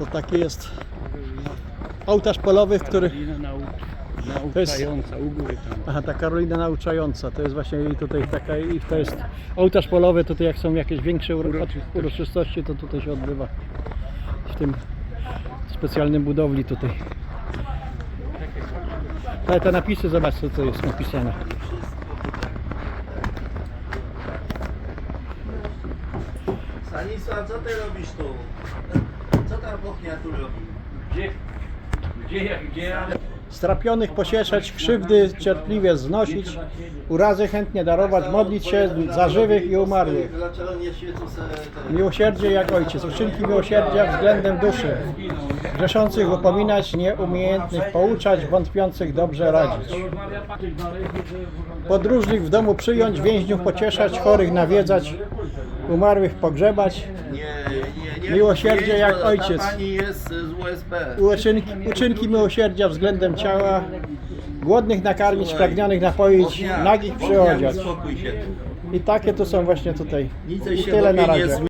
to taki jest ołtarz polowy, który... Karolina nau, To jest- nauczająca u góry tam. Aha, ta Karolina nauczająca, to jest właśnie jej tutaj taka, i to jest ołtarz polowy, tutaj jak są jakieś większe uro- Uroczystości. uroczystości, to tutaj się odbywa w tym specjalnym budowli tutaj. Ale te napisy, zobacz co to jest napisane. Stanisław, co ty robisz tu? Strapionych pocieszać, krzywdy cierpliwie znosić, urazy chętnie darować, modlić się za żywych i umarłych. Miłosierdzie jak ojciec, uczynki miłosierdzia względem duszy. Grzeszących upominać, nieumiejętnych pouczać, wątpiących dobrze radzić. Podróżnych w domu przyjąć, więźniów pocieszać, chorych nawiedzać, umarłych pogrzebać. Miłosierdzie jak ojciec. pani jest z USB. Uczynki, uczynki miłosierdzia względem ciała. Głodnych nakarmić, pragnionych napoić, nagich przyodziać. I takie to są właśnie tutaj. I tyle na razie.